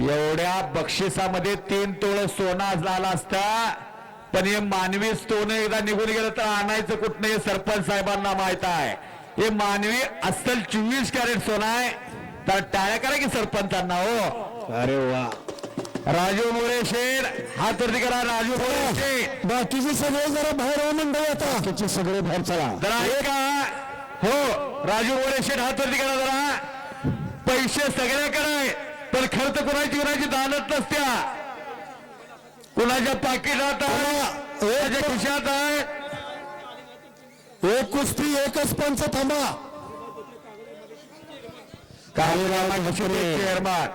एवढ्या बक्षिसामध्ये तीन तोळ सोना झाला असता. पण हे मानवी सोनं एकदा निघून गेलं तर आणायचं कुठं हे सरपंच साहेबांना माहीत आहे. हे मानवी अस्सल चोवीस कॅरेट सोनं आहे. तर टाळ्या करा की सरपंचांना हो. अरे वा. राजू मोरे शेठ हात वरती करा राजू मोरे शेठ. बाकीचे सगळे जरा बाहेर हो मंडळी आता. बाकीचे सगळे बाहेर चला. जरा ऐका हो राजू मोरे शेठ हात वरती करा जरा. पैसे सगळ्याकडे आहे. पण खर्च कुणाची कुणाची दानत नसत्या. कुणाच्या पाकिटात आहे कुणाच्या खिशात आहे. एक कुस्ती एकच पंच थांबा. Chairman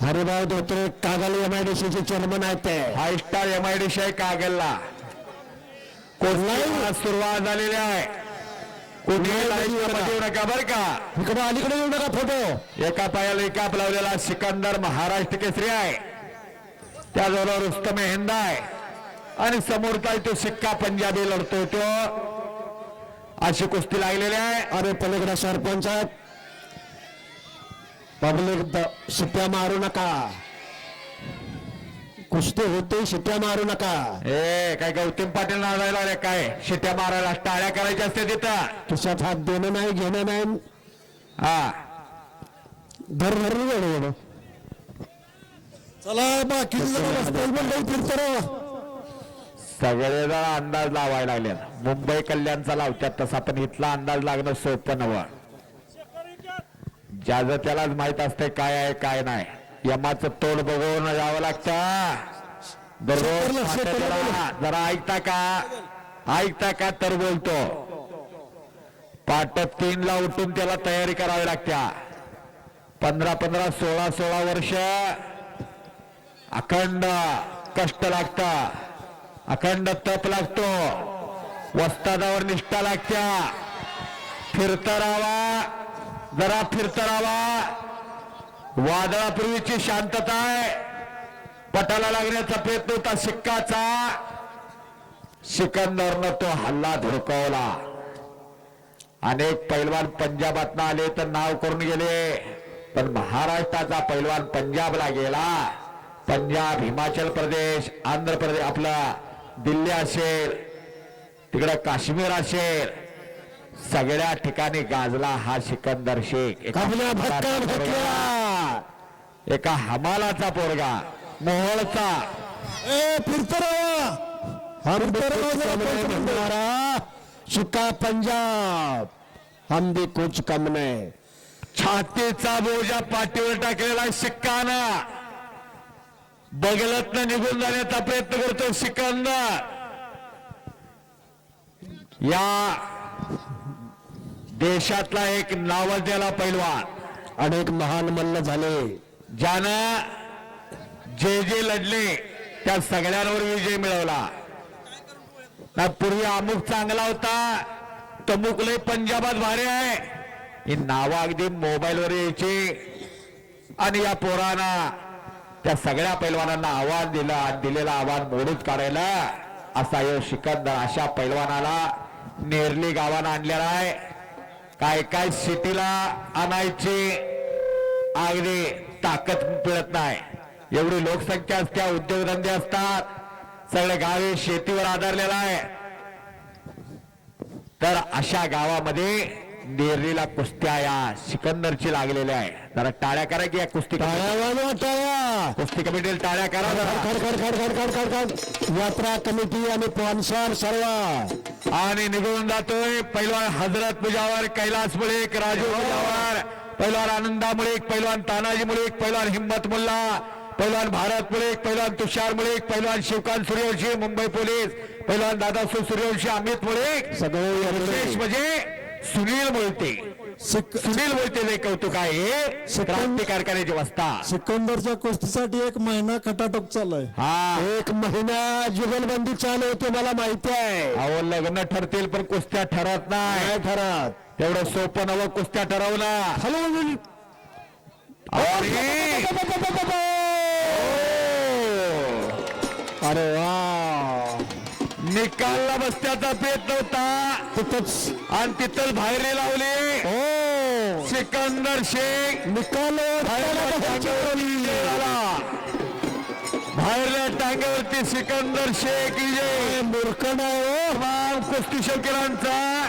Haribhau Dhotre Kagal M I D चे चेअरमन आहेत ते. Five star M I D शी आहे कागलला. कोणलाही सुरुवात झालेली आहे. येऊ नका बरं का? इकडे अलीकडे येऊ नका फोटो. एका पायाला एकाप लावलेला सिकंदर महाराष्ट्र केसरी आहे. त्याजवळ रुस्तम हिंद आहे. आणि समोरचा तो सिक्का पंजाबी लढतो तो. अशी कुस्ती लागलेली आहे. अरे पलीकडे सरपंच आहेत. पब्लिक शिट्ट्या मारू नका. कुस्ती होते शिट्ट्या मारू नका. ए काय गौतम पाटील नावायला रे काय? शिट्या मारायला टाळ्या करायच्या असते तिथं. खिशात हात देणं नाही घेणं नाही. हा. धर धरून एवढं एवढं चला बाकी मंडळी फिरतो सगळे जण अंदाज लावायला लागले. मुंबई कल्याणचा लावतात तसा पण इथला अंदाज लागणं सोपं नवं ज्याचं त्यालाच माहीत असते काय आहे काय नाही. यमाचं तोड बघून जावं लागतं. दररोज. जरा. ऐकता का? ऐकता का तर बोलतो. पाट तीन ला उठून त्याला तयारी करावी लागत्या. पंधरा पंधरा सोळा सोळा वर्ष. अखंड कष्ट लागतं. अखंड तप लागतो. वस्तादावर निष्ठा लागत्या. फिरता राहावा जरा फिरता राहावा वादळापूर्वीची शांतता आहे. पटाला लागण्याचा प्रयत्न होता शिक्काचा. सिकंदरनं तो हल्ला धुडकवला. अनेक पैलवान पंजाबातनं आले तर नाव करून गेले? पण महाराष्ट्राचा पैलवान पंजाबला गेला. पंजाब हिमाचल प्रदेश आंध्र प्रदेश आपला दिल्ली असेल तिकडे काश्मीर असेल. सगळ्या ठिकाणी गाजला हा सिकंदर शेख. एका हमालाचा पोरगा. मोहोळचा. ए फिरतो शिक्का पंजाब. हम भी कुछ कम नहीं छातीचा बोजा पाठीवर टाकलेला शिक्काना. बगलतनं निघून जाण्याचा प्रयत्न करतो सिकंदर या देशातला एक नावाजलेला पैलवान. अनेक महान मल्ल झाले. ज्यानं जे जे लढले त्या सगळ्यांवर विजय मिळवला. ना पूर्वी अमुक चांगला होता तमुक लय पंजाबात भारी आहे. ही नावं अगदी मोबाईलवर यायची. आणि या पोरांना त्या सगळ्या पैलवानांना आव्हान दिलं आणि दिलेलं आव्हान मोडूच काढायला असा यो सिकंदर अशा पैलवानाला नेरली गावानं आणलेला आहे. काय काय सिटीला आणायची. अगदी ताकद मिळत नाही. एवढी लोकसंख्या असत्या उद्योगधंदे असतात. सगळे गावे शेतीवर आधारलेला आहे. तर अशा गावामध्ये नेरलीला कुस्त्या या सिकंदरची लागलेल्या आहे. जरा टाळ्या करा की या कुस्ती कुस्ती कमिटीला टाळ्या करा यात्रा कमिटी आणि स्पॉन्सर सर्व. आणि निघून जातोय पैलवान हजरत मुजावर कैलास मुळीक राजू मुजावर. पैलवान आनंदा मुळीक पैलवान तानाजी मुळीक पैलवान हिम्मत मुल्ला पैलवान भारत मुळीक पैलवान तुषार मुळीक पैलवान शिवकांत सूर्यवंशी मुंबई पोलीस पैलवान दादासू सूर्यवंशी अमित मुळीक सगळे विशेष. म्हणजे सुनील सिक- सुनील मोहिते जे कौतुक आहे हे क्रांती कारखान्याची वस्ता सिकंदरच्या कुस्तीसाठी एक महिना खटाटोप चाललाय हा एक महिना जुगलबंदी चालू होती मला माहिती आहे अहो लग्न ठरतील पण कुस्त्या ठरत नाही ठरत तेवढं सोपं नवं कुस्त्या ठरवलं अरे वा निकालला बसण्याचा प्रयत्न होता तिथंच. आणि तिथं बाहेर लावली. हो. सिकंदर शेख. निकाल बाहेर विजय झाला. छत्रपती सिकंदर शेख विजय. मूर्ख नाही हो. कुस्ती शौकीरांचा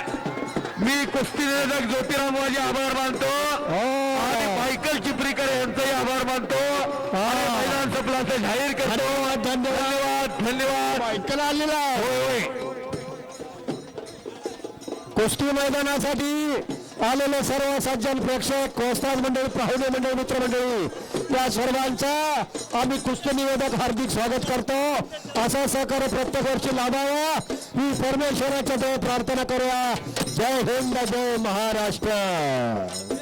मी कुस्ती निवेदक ज्योतिरामबाजी आभार मानतो. आणि हो मायकल चिपरीकर यांचाही आभार मानतो. आणि मैदान संपला असं जाहीर करतो. धन्यवाद. धन्यवाद. ऐकायला आलेला आहे. होय होय. कुस्ती मैदानासाठी आलेले सर्व सज्जन प्रेक्षक कोस्ताज मंडळी पाहुणे मंडळी मित्रमंडळी या सर्वांचा आम्ही कुस्ती निवेदक हार्दिक स्वागत करतो. असं सहकार्य प्रत्येक वर्षी लाभावा. ही परमेश्वराच्या प्रार्थना करूया. जय हिंद जय महाराष्ट्र.